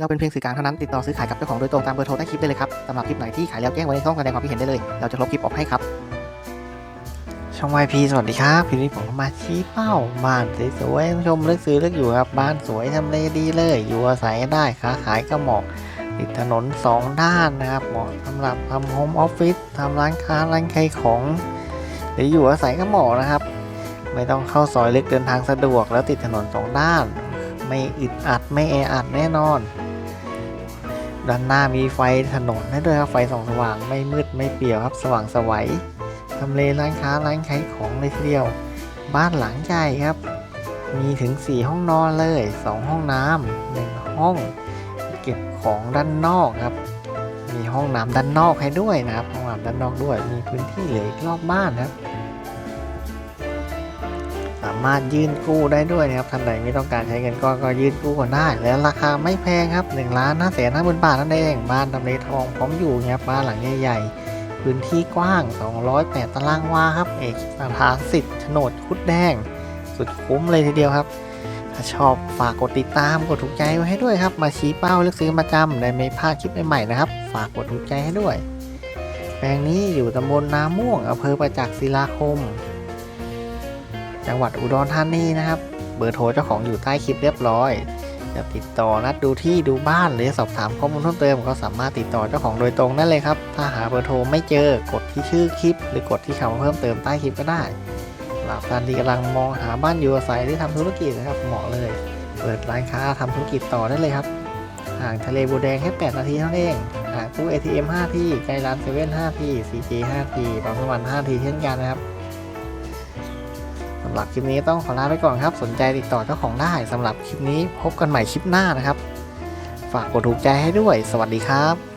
เราเป็นเพียงสื่อกลางเท่านั้นติดต่อซื้อขายกับเจ้าของโดยตรงตามเบอร์โทรใต้คลิปได้เลยครับสำหรับคลิปไหนที่ขายแล้วแจ้งไว้ในช่องแสดงความคิดเห็นได้เลย เราจะลบคลิปออกให้ครับ ช่อง YP สวัสดีครับคลิปนี้ผมมาชี้เป้าบ้านสวยๆผู้ชมเลือกซื้อเลือกอยู่ครับบ้านสวยทำเลดีเลย อยู่อาศัยได้ค้าขายก็เหมาะติดถนนสองด้านนะครับเหมาะสำหรับทำโฮมออฟฟิศทำร้านค้าร้านขายของหรืออยู่อาศัยก็เหมาะนะครับ ไม่ต้องเข้าซอยเลึกเดินทางสะดวกแล้วติดถนนสองด้าน ไม่อึดอัดไม่แออัดแน่นอน ด้านหน้ามีไฟถนนให้ด้วยครับไฟส่องสว่างไม่มืดไม่เปี่ยวครับ สว่างสวัยทำเลร้านค้าร้านขายของเลยทีเดียว บ้านหลังใหญ่ครับ มีถึง 4 ห้องนอนเลย 2 ห้องน้ำหนึ่งห้อง เก็บของด้านนอกครับ มีห้องน้ำด้านนอกให้ด้วยนะครับห้องน้ำด้านนอกด้วย มีพื้นที่เหลือรอบบ้านครับามารถยื่นกู้ได้ด้วยนะครับท่านใดไม่ต้องการใช้เงินก้อนก็ยื่นกู้กันได้ และราคาไม่แพงครับ1ล้านห้าแสนห้าหมื่นบาทนั่นเองบ้านทำเลทองพร้อมอยู่นะครับบ้านหลังใหญ่ๆพื้นที่กว้าง 208 ตารางวาครับ เอกสารสิทธิ์โฉนดคุดแดง สุดคุ้มเลยทีเดียวครับถ้าชอบฝากกดติดตามกดถูกใจไว้ให้ด้วยครับ มาชี้เป้าเลือกซื้อมาจำได้ไม่พลาดคลิปใหม่ๆนะครับ ฝากกดถูกใจให้ด้วย แปลงนี้อยู่ตำบลนาม่วงอำเภอประจักษ์ศิลาคม จังหวัดอุดรธานีนะครับ เบอร์โทรเจ้าของอยู่ใต้คลิปเรียบร้อยจะติดต่อนัดดูที่ดูบ้านหรือสอบถามข้อมูลเพิ่มเติม ก็สามารถติดต่อเจ้าของโดยตรงได้เลยครับ ถ้าหาเบอร์โทรไม่เจอกดที่ชื่อคลิป หรือกดที่คำเพิ่มเติมใต้คลิปก็ได้สำหรับท่านที่กำลังมองหาบ้านอยู่อาศัยหรือทำธุรกิจนะครับเหมาะเลย เปิดร้านค้าทำธุรกิจต่อได้เลยครับห่างทะเลบูแดงแค่ 8 นาทีเท่านั้นเองห่างตู้ ATM 5ที่ใกล้ร้านเซเว่น5ที่ CJ 5ที่ปั๊มน้ำมัน5ที่เช่นกันนะครับำหรับคลิปนี้ต้องขอลาไปก่อนครับ สนใจติดต่อเจ้าของได้สำหรับคลิปนี้พบกันใหม่คลิปหน้านะครับ ฝากกดถูกใจให้ด้วย สวัสดีครับ